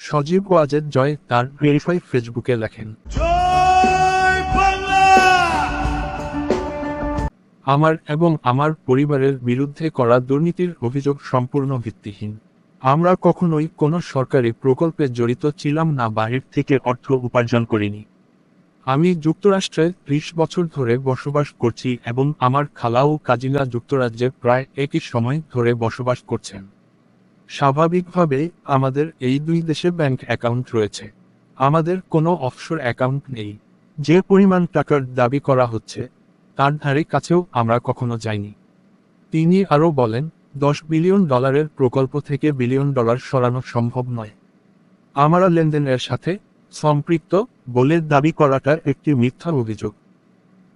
সজীব ওয়াজেদ জয় তার ভেরিফাই ফেসবুকে লেখেন। আমার এবং আমার পরিবারের বিরুদ্ধে করা দুর্নীতির অভিযোগ সম্পূর্ণ ভিত্তিহীন। আমরা কখনোই কোনো সরকারি প্রকল্পে জড়িত ছিলাম না বাহির থেকে অর্থ উপার্জন করিনি। আমি যুক্তরাষ্ট্রে ত্রিশ বছর ধরে বসবাস করছি এবং আমার খালাও ও কাজিনা যুক্তরাজ্যে প্রায় একই সময় ধরে বসবাস করছেন। স্বাভাবিকভাবে, আমাদের এই দুই দেশে ব্যাংক অ্যাকাউন্ট রয়েছে। আমাদের কোনো অফশোর অ্যাকাউন্ট নেই। যে পরিমাণ টাকার দাবি করা হচ্ছে, তার ধারে কাছেও আমরা কখনো যাইনি। তিনি আরও বলেন, দশ বিলিয়ন ডলারের প্রকল্প থেকে বিলিয়ন ডলার সরানো সম্ভব নয়। আমরা লেনদেনের সাথে সম্পৃক্ত বলে দাবি করাটা একটি মিথ্যা অভিযোগ।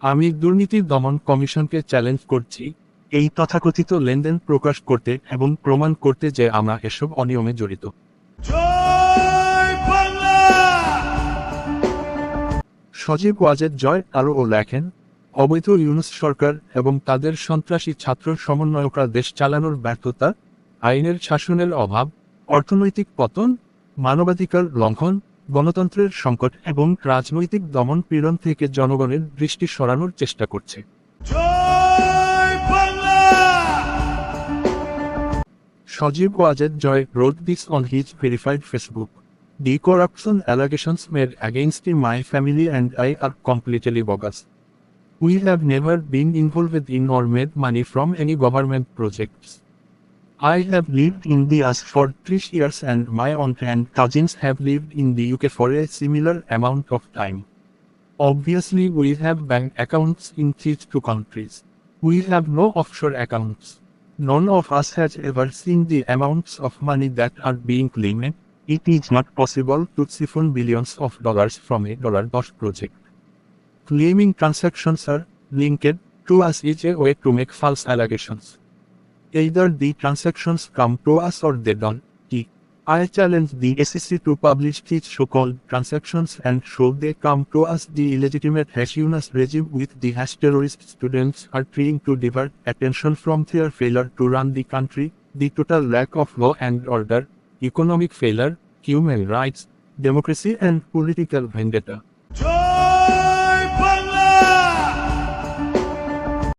আমি দুর্নীতি দমন কমিশনকে চ্যালেঞ্জ করছি এই তথাকথিত লেনদেন প্রকাশ করতে এবং প্রমাণ করতে যে আমরা এসব অনিয়মে জড়িত। সজীব ওয়াজেদ জয় আরও লেখেন অবৈধ ইউনুস সরকার এবং তাদের সন্ত্রাসী ছাত্র সমন্বয়করা দেশ চালানোর ব্যর্থতা আইনের শাসনের অভাব অর্থনৈতিক পতন মানবাধিকার লঙ্ঘন গণতন্ত্রের সংকট এবং রাজনৈতিক দমন পীড়ন থেকে জনগণের দৃষ্টি সরানোর চেষ্টা করছে। Sajib Wajed Joy wrote this on his verified Facebook. The corruption allegations made against my family and I are completely bogus. We have never been involved in or made money from any government projects. I have lived in the US for three years and my aunt and cousins have lived in the UK for a similar amount of time. Obviously, we have bank accounts in these two countries. We have no offshore accounts. None of us has ever seen the amounts of money that are being claimed. It is not possible to siphon billions of dollars from a dollar dot project. Claiming transactions are linked to us is a way to make false allegations. Either the transactions come to us or they don't. I challenge the SEC to publish these so-called transactions and show they come to us the illegitimate Hashunus regime with the hash terrorist students are trying to divert attention from their failure to run the country, the total lack of law and order, economic failure, human rights, democracy and political vendetta.